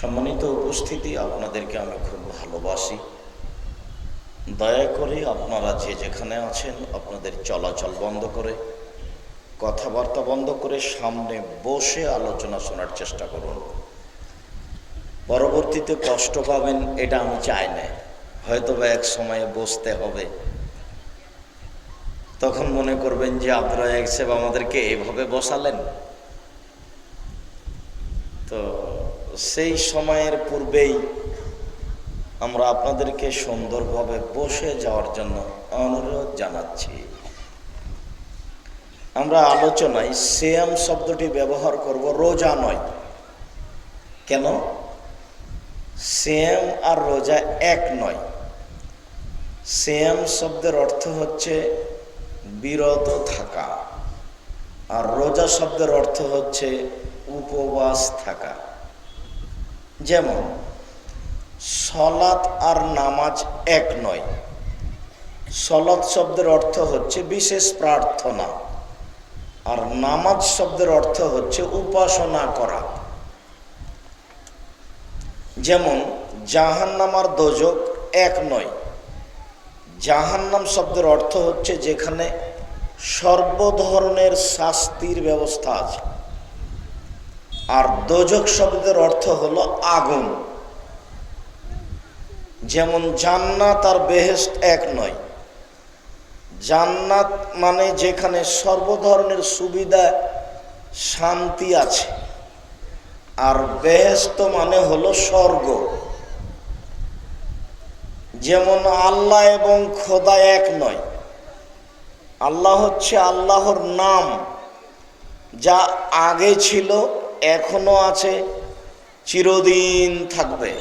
সম্মানিত উপস্থিতি, আপনাদেরকে আমি খুব ভালোবাসি। দয়া করে আপনারা যে যেখানে আছেন, আপনাদের চলাচল বন্ধ করে, কথাবার্তা বন্ধ করে সামনে বসে আলোচনা শোনার চেষ্টা করুন। পরবর্তীতে কষ্ট পাবেন, এটা আমি চাই না। হয়তো বা এক সময়ে বসতে হবে। তখন মনে করবেন যে আপনারা এক সাহেব আমাদেরকে এভাবে বসালেন। তো সেই সময়ের পূর্বেই আমরা আপনাদেরকে সুন্দরভাবে বসে যাওয়ার জন্য অনুরোধ জানাচ্ছি। আমরা আলোচনায় সেম শব্দটি ব্যবহার করব রোজা নয়। কেন? সেম আর রোজা এক নয়। সেম শব্দের অর্থ হচ্ছে বিরত থাকা। আর রোজা শব্দের অর্থ হচ্ছে উপবাস থাকা। যেমন, সলাৎ আর নামাজ এক নয়। সলাৎ শব্দের অর্থ হচ্ছে বিশেষ প্রার্থনা। আর নামাজ শব্দের অর্থ হচ্ছে উপাসনা করা। যেমন জাহান্নামার দোজক এক নয়। জাহান্নাম শব্দের অর্থ হচ্ছে যেখানে সর্বধরনের শাস্তির ব্যবস্থা আছে। আর দোজক শব্দের অর্থ হলো আগুন। যেমন জান্নাত আর বেহেস্ট এক নয়। জান্নাত মানে যেখানে সর্বধরনের সুবিধা, শান্তি আছে। আর বেহেস্ত মানে হলো স্বর্গ। যেমন আল্লাহ এবং খোদা এক নয়। আল্লাহ হচ্ছে আল্লাহর নাম, যা আগে ছিল এখনও আছে, চিরদিন থাকবে।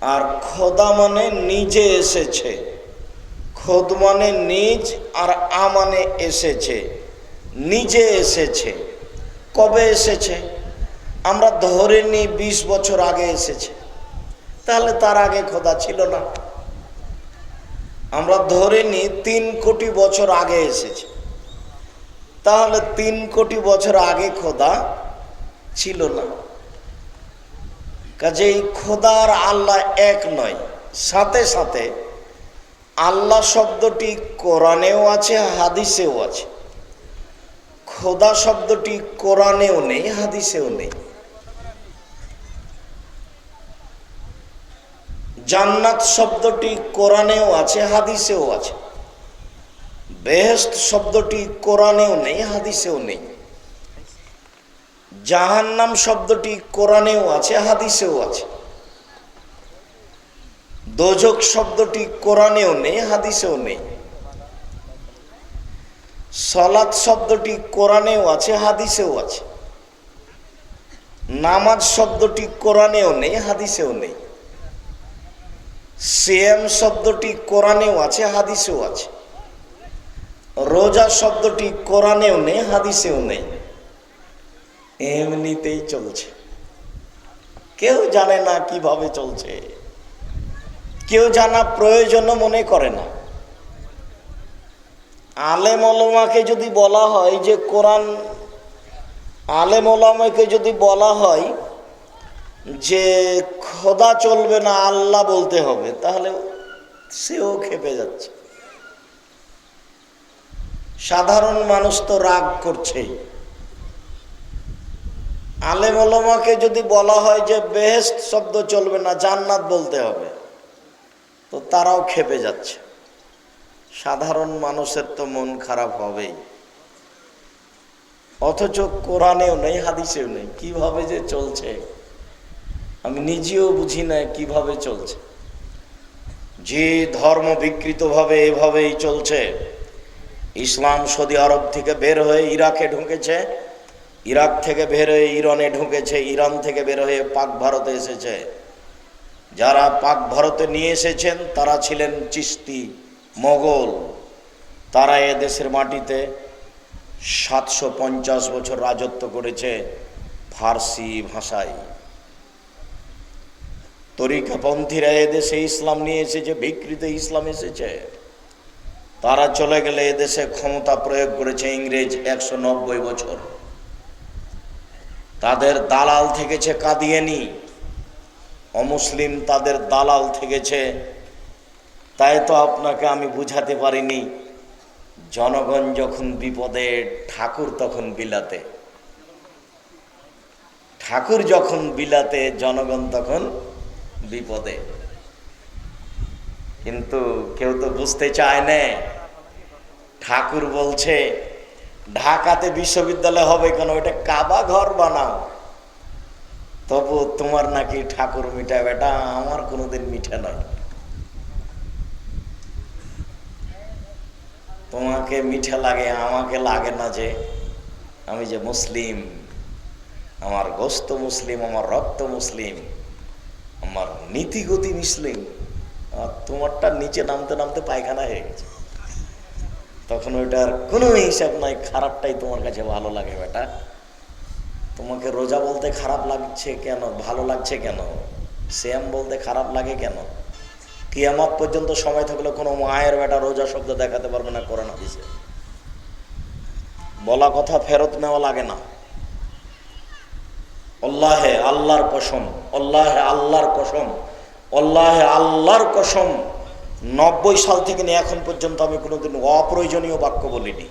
আর খোদা মানে নিজে এসেছে। খোদ মানে নিজ আর আ মানে এসেছে। নিজে এসেছে। কবে এসেছে? আমরা ধরে নিই বিশ বছর আগে এসেছে। তাহলে তার আগে খোদা ছিল না। আমরা ধরে নিই তিন কোটি বছর আগে এসেছে। তাহলে তিন কোটি বছর আগে খোদা ছিল না। কাজেই খোদার আল্লাহ এক নয়, সাথে সাথে আল্লাহ শব্দটি কোরআনেও আছে, হাদিসেও আছে। খোদা শব্দটি কোরআনেও নেই, হাদিসেও নেই। জান্নাত শব্দটি কোরআনেও আছে, হাদিসেও আছে। বেহেস্ত শব্দটি কোরআনেও নেই, হাদিসেও নেই। জাহান্নাম শব্দটি কোরআনেও আছে, হাদিসেও আছে। দোজক শব্দটি কোরআনেও নেই, হাদিসেও নেই। সলাৎ শব্দটি কোরআনেও আছে, হাদিসেও আছে। নামাজ শব্দটি কোরআনেও নেই, হাদিসেও নেই। সিএম শব্দটি কোরআনেও আছে, হাদিসেও আছে। রোজা শব্দটি কোরআনেও নেই, হাদিসেও নেই। এমনিতেই চলছে। কেউ জানে না কীভাবে চলছে। কেউ জানা প্রয়োজন মনে করে না। আলেম অলমাকে যদি বলা হয় যে কোরআন, আলেম ওলামাকে যদি বলা হয় যে খোদা চলবে না, আল্লাহ বলতে হবে, তাহলে সেও খেপে যাচ্ছে। সাধারণ মানুষ তো রাগ করছেই। আলেম ওলামাকে যদি বলা হয় যে বেহেস্ট শব্দ চলবে না, জান্নাত বলতে হবে, তো তারাও খেপে যাচ্ছে। সাধারণ মানুষের তো মন খারাপ হবেই। অথচ কোরআনেও নেই, হাদিসেও নেই, কীভাবে যে চলছে? আমি নিজেও বুঝি না কীভাবে চলছে। যে ধর্ম বিকৃতভাবে এভাবেই চলছে, ইসলাম সৌদি আরব থেকে বের হয়ে ইরাকে ঢুকেছে ইরাক থেকে বের হয়ে ইরানে ঢুকেছে, ইরান থেকে বের হয়ে পাক ভারতে এসেছে। যারা পাক ভারতে নিয়ে এসেছেন, তারা ছিলেন চিস্তি, মোগল। তারা এ দেশের মাটিতে সাতশো পঞ্চাশ বছর রাজত্ব করেছে ফার্সি ভাষায়। তরিকাপন্থীরা এদেশে ইসলাম নিয়ে এসেছে, বিকৃত ইসলাম এসেছে। তারা চলে গেলে এদেশে ক্ষমতা প্রয়োগ করেছে ইংরেজ একশো নব্বই বছর। তাদের দালাল থেকেছে কাদিয়ানি, অমুসলিম তাদের দালাল থেকেছে। তাই তো আপনাকে আমি বুঝাতে পারিনি, জনগণ যখন বিপদে, ঠাকুর তখন বিলাতে। ঠাকুর যখন বিলাতে, জনগণ তখন বিপদে। কিন্তু কেউ তো বুঝতে চায় না, ঠাকুর বলছে ঢাকাতে বিশ্ববিদ্যালয় হবে কেন? ওইটা কাবা ঘর বানাও। তবু তোমার নাকি ঠাকুর মিঠা বেটা, আমার কোনোদিন মিঠা নয় তোমাকে মিঠা লাগে, আমাকে লাগে না যে আমি যে মুসলিম। আমার গোস্ত মুসলিম, আমার রক্ত মুসলিম, আমার নীতিগতি মুসলিম। আর তোমারটা নিচে নামতে নামতে পায়খানা হয়ে গেছে। তখন ওইটার কোনো হিসাব নাই, খারাপটাই তোমার কাছে ভালো লাগে বেটা। তোমাকে রোজা বলতে খারাপ লাগছে কেন, ভালো লাগছে কেন? শ্যাম বলতে খারাপ লাগে কেন? কিয়ামত পর্যন্ত সময় থাকলে কোনো মায়ের বেটা রোজা শব্দ দেখাতে পারবে না করোনা দিছে বলা কথা ফেরত নেওয়া লাগে না। আল্লাহে আল্লাহর কসম, আল্লাহে আল্লাহর কসম, আল্লাহে আল্লাহর কসম। নব্বই সাল থেকে নিয়ে এখন পর্যন্ত আমি কোনোদিন অপ্রয়োজনীয় বাক্য বলিনি।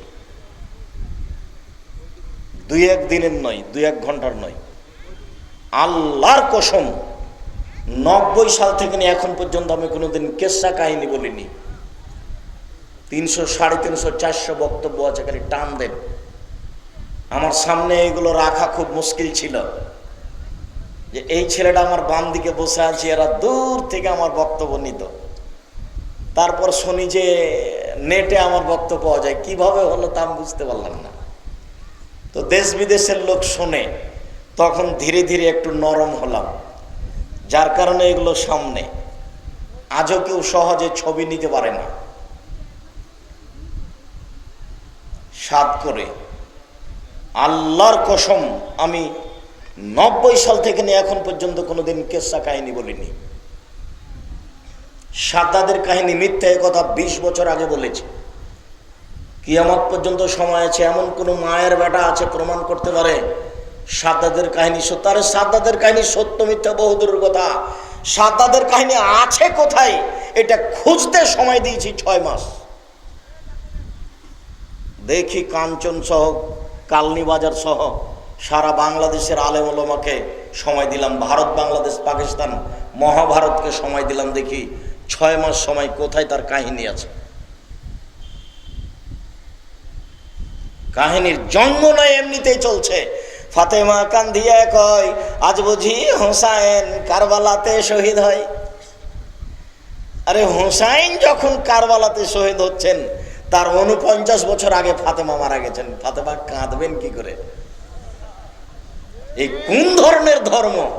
দুই এক দিনের নয়, দুই এক ঘণ্টার নয়। আল্লাহর কসম, নব্বই সাল থেকে নিয়ে এখন পর্যন্ত আমি কোনোদিন কেসা কাহিনী বলিনি। তিনশো, সাড়ে তিনশো, চারশো বক্তব্য আছে, খালি টান দেন। আমার সামনে এগুলো রাখা খুব মুশকিল ছিল। যে এই ছেলেটা আমার বাম দিকে বসে আছে, এরা দূর থেকে আমার বক্তব্য নিত। তারপর শুনি যে নেটে আমার বক্তব্য পাওয়া যায়। কীভাবে হলো তা আমি বুঝতে পারলাম না। তো দেশ বিদেশের লোক শোনে তখন ধীরে ধীরে একটু নরম হলাম। যার কারণে এগুলো সামনে। আজও কেউ সহজে ছবি নিতে পারে না। সাত করে, আল্লাহর কসম, আমি নব্বই সাল থেকে নিয়ে এখন পর্যন্ত কোনোদিন কেসা কাহিনী বলিনি। সাদ্দাদের কাহিনী মিথ্যা কথা বিশ বছর আগে বলেছে। কিয়ামত পর্যন্ত সময় আছে, এমন কোনো মায়ের বেটা আছে প্রমাণ করতে পারে? সাদ্দাদের কাহিনী সত্য। আরে সাদ্দাদের কাহিনী সত্য, মিথ্যা বহুদূরের কথা। সাদ্দাদের কাহিনী আছে কোথায়? এটা খুঁজতে সময় দিয়েছি ছয় মাস। দেখি কাঞ্চন সহ, কালনি বাজার সহ, সারা বাংলাদেশের আলেমলমাকে সময় দিলাম। ভারত, বাংলাদেশ, পাকিস্তান, মহাভারতকে সময় দিলাম দেখি। ছয় মাস সময় কোথায় তার কাহিনী আছে? কাহিনীর জন্ম নয়, এমনিতেই চলছে। ফাতেমা কান্দিয়া কয়, আজ বুঝি হোসাইন কারবালাতে শহীদ হয়। আরে হোসাইন যখন কারবালাতে শহীদ হচ্ছেন, তার উনপঞ্চাশ বছর আগে ফাতেমা মারা গেছেন। ফাতেমা কাঁদবেন কি করে? এই কোন ধরনের ধর্ম?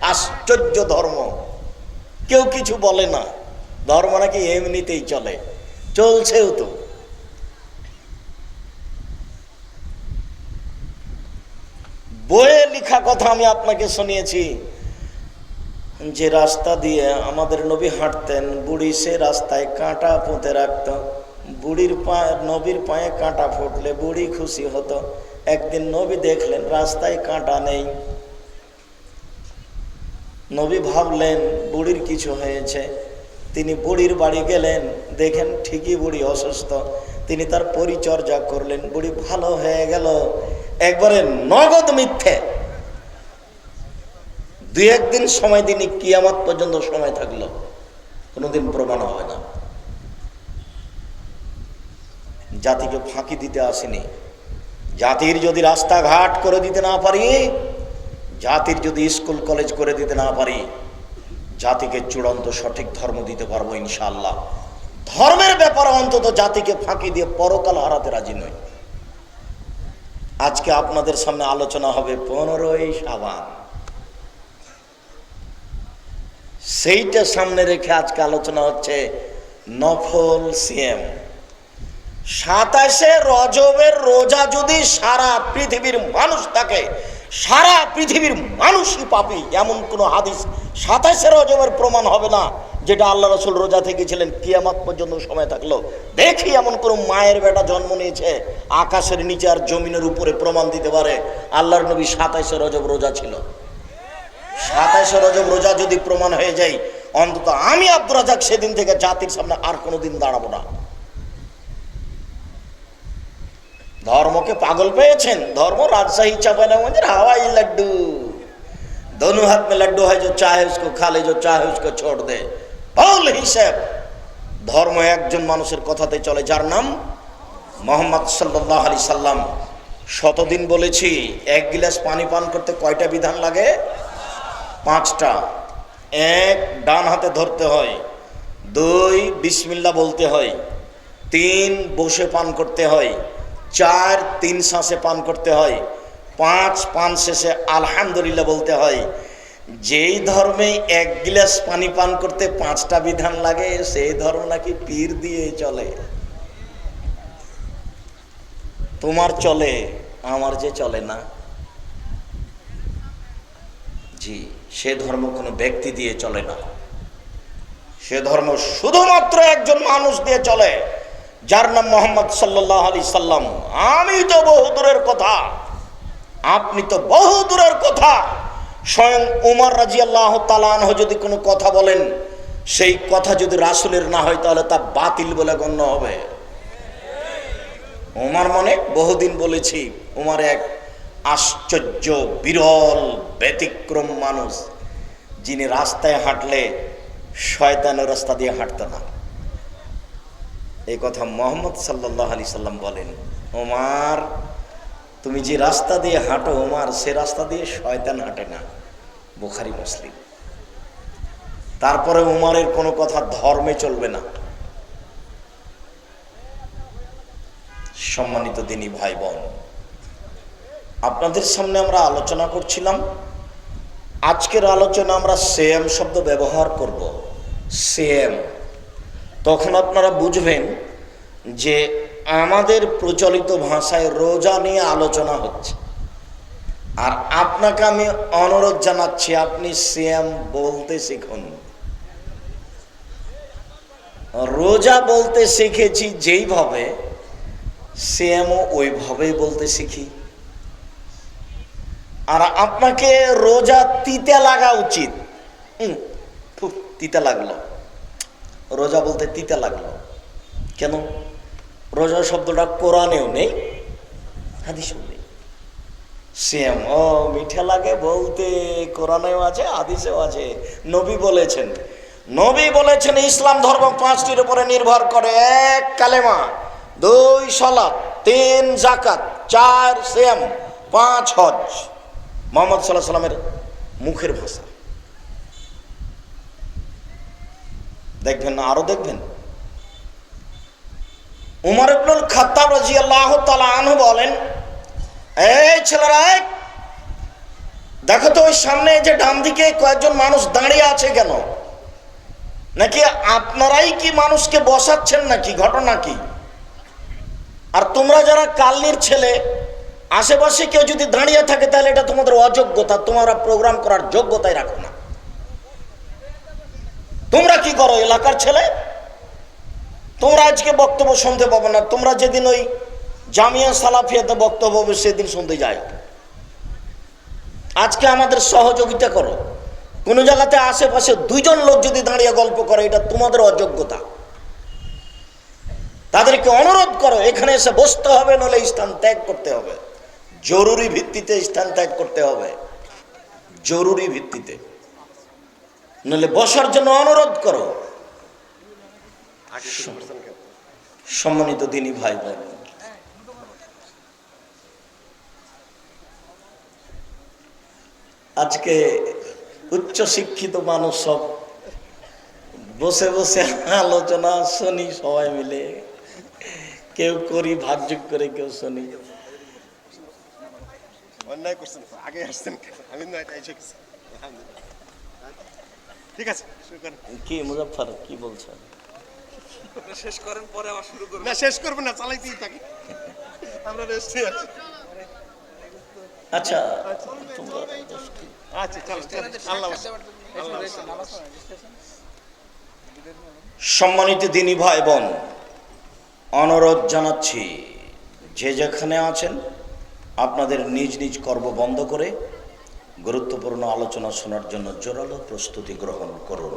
আশ্চর্য ধর্ম। কেউ কিছু বলে না। ধর্ম নাকি এমনিতেই চলে। চলছেও তো। বইয়ে লেখা কথা আমি আপনাকে শুনিয়েছি, যে রাস্তা দিয়ে আমাদের নবী হাঁটতেন, বুড়ি সে রাস্তায় কাঁটা পুঁতে রাখত, বুড়ির পায়ে, নবীর পায়ে কাঁটা ফুটলে বুড়ি খুশি হতো। একদিন নবী দেখলেন রাস্তায় কাঁটা নেই। নবী ভাবলেন, বুড়ির কিছু হয়েছে। তিনি বুড়ির বাড়ি গেলেন। দেখেন ঠিকই বুড়ি অসুস্থ। তিনি তার পরিচর্যা করলেন। বুড়ি ভালো হয়ে গেল। একবারে নগদ মিথ্যে। দুই একদিন সময় দিনই কিয়ামত পর্যন্ত সময় থাকল। কোনোদিন প্রমাণ হবে না। জাতিকে ফাঁকি দিতে আসেনি। জাতির যদি রাস্তাঘাট করে দিতে না পারি, জাতির যদি স্কুল কলেজ করে দিতে না পারি জাতিকে চূড়ান্ত সঠিক ধর্ম দিতে পারব ইনশাল্লাহ ধর্মের ব্যাপারে অন্তত জাতিকে ফাঁকি দিয়ে পরকাল হারাতে রাজি নই। আজকে আপনাদের সামনে আলোচনা হবে পনেরোই সাবান সেইটা সামনে রেখে আজকে আলোচনা হচ্ছে নফল সিএম। সাতাশে রজবের রোজা যদি সারা পৃথিবীর মানুষ থাকে, সারা পৃথিবীর মানুষই পাপি, এমন কোনো হাদিস সাতাশে রজবের প্রমাণ হবে না, যেটা আল্লাহ রসুল রোজা থেকেছিলেন কিয়ামাত পর্যন্ত সময় থাকল। দেখি এমন কোনো মায়ের বেটা জন্ম নিয়েছে, আকাশের নিচে আর জমিনের উপরে প্রমাণ দিতে পারে, আল্লাহর নবী সাতাইশে রজব রোজা ছিল। সাতাইশে রজব রোজা যদি প্রমাণ হয়ে যায়, অন্তত আমি আব্দুল রাজাক সেদিন থেকে জাতির সামনে আর কোনো দিন দাঁড়াবো না। ধর্মকে পাগল পেয়েছেন, ধর্ম রাজশাহী চাপানাগঞ্জের হাওয়াই লাড্ডু। दोनों हाथ में लड्डू है जो चाहे उसको खा ले जो चाहे उसको छोड़ दे বল হিসেব ধর্ম একজন মানুষের কথাতে চলে যার নাম মোহাম্মদ সাল্লাহ আলি সাল্লাম শতদিন বলেছি এক গিলাস পানি পান করতে কয়টা বিধান লাগে পাঁচটা এক ডান হাতে ধরতে হয় দুই বিসমিল্লা বলতে হয় তিন বসে পান করতে হয় চার তিন শ্বাসে পান করতে হয় পাঁচ পান শেষে আলহামদুলিল্লাহ বলতে হয়, যেই ধর্মে এক গিলাস পানি পান করতে পাঁচটা বিধান লাগে, সেই ধর্ম নাকি পীর দিয়ে চলে। তোমার চলে, আমার যে চলে না। জি, সে ধর্ম কোনো ব্যক্তি দিয়ে চলে না। সে ধর্ম শুধুমাত্র একজন মানুষ দিয়ে চলে, যার নাম মোহাম্মদ সাল্লাহ আলি সাল্লাম। আমি তো বহু দূরের কথা। আপনি তো বহু দূরের কথা। স্বয়ং উমর রাজি আল্লাহ তালানহ যদি কোনো কথা বলেন, সেই কথা যদি রাসুলের না হয়, তাহলে তা বাতিল বলে গণ্য হবে। উমার মনে বহুদিন বলেছি, উমার এক আশ্চর্য, বিরল, ব্যতিক্রম মানুষ, যিনি রাস্তায় হাঁটলে শয়তানের রাস্তা দিয়ে হাঁটতে না। এই কথা মোহাম্মদ সাল্লাহ আলি সাল্লাম বলেন ওমার তুমি যে রাস্তা দিয়ে হাঁটো ওমার, সে রাস্তা দিয়ে শয়তান হাঁটে না। বুখারি, মুসলিম। তারপরে উমারের কোনো কথা ধর্মে চলবে না। সম্মানিত দিনী ভাই বোন আপনাদের সামনে আমরা আলোচনা করছিলাম, আজকের আলোচনা আমরা সেম শব্দ ব্যবহার করব, সেম। তখন আপনারা বুঝবেন যে আমাদের প্রচলিত ভাষায় রোজা নিয়ে আলোচনা হচ্ছে। আর আপনাকে আমি অনুরোধ জানাচ্ছি, আপনি সেম বলতে শিখুন। রোজা বলতে শিখেছি যেইভাবে সেমও ওইভাবেই বলতে শিখি। আর আপনাকে রোজা তিতে লাগা উচিত। তিতে লাগল। রোজা বলতে তিতে লাগল। কেন? রোজা শব্দটা কোরআনেও নেই, হাদিসেও নেই। সেম, ও, মিঠা লাগে বলতে কোরআনেও আছে, হাদিসেও আছে। নবী বলেছেন নবী বলেছেন, ইসলাম ধর্ম পাঁচটির উপরে নির্ভর করে এক কালেমা, দুই সলাৎ তিন জাকাত চার সেম পাঁচ হজ। মোহাম্মদ সাল্লাহ সাল্লামের মুখের ভাষা। দেখবেন না, আরও দেখবেন। উমর ইবনুল খাত্তাব রাদিয়াল্লাহু তাআলা আনহু বলেন, এই ছেলেরা, দেখো তো ওই সামনে যে ডান দিকে কয়েকজন মানুষ দাঁড়িয়ে আছে কেন? নাকি আপনারাই কি মানুষকে বসাচ্ছেন নাকি? ঘটনা কি? আর তোমরা যারা কাল্লির ছেলে, আশেপাশে কেউ যদি দাঁড়িয়ে থাকে, তাহলে এটা তোমাদের অযোগ্যতা, তোমরা প্রোগ্রাম করার যোগ্যতাই রাখো না। তোমরা কি করো, এলাকার ছেলে? তোমরা আজকে বক্তব্য শুনতে পাবো না। তোমরা যেদিন ওই জামিয়া সালাফিয়াতে বক্তব্য হবে, সেদিন শুনতে যাই আজকে আমাদের সহযোগিতা করো। কোনো জায়গাতে আশেপাশে দুইজন লোক যদি দাঁড়িয়ে গল্প করে, এটা তোমাদের অযোগ্যতা। তাদেরকে অনুরোধ করো, এখানে এসে বসতে হবে নলে স্থান ত্যাগ করতে হবে। জরুরি ভিত্তিতে স্থান ত্যাগ করতে হবে। জরুরি ভিত্তিতে। নলে বসার জন্য অনুরোধ করো। সম্মানিত দিনী ভাই বোন। আজকে উচ্চ শিক্ষিত মানুষ সব বসে বসে আলোচনা শুনি সবাই মিলে। কেউ করি ভাগযোগ করে কেউ শুনি। অন্যায় করছেন আগে আসছেন আমি ঠিক আছে কি মুজফর কি বলছেন? শেষ করেন পরে আবার শুরু করবেন না শেষ করবেন না চালাইতেই থাকি। আমরা রেস্টে আছি। আচ্ছা। আচ্ছা চলো চলো আল্লাহ সম্মানিত দিনী ভাই বোন অনুরোধ জানাচ্ছি যে যেখানে আছেন আপনাদের নিজ নিজ কর্ম বন্ধ করে গুরুত্বপূর্ণ আলোচনা শোনার জন্য জোরালো প্রস্তুতি গ্রহণ করুন।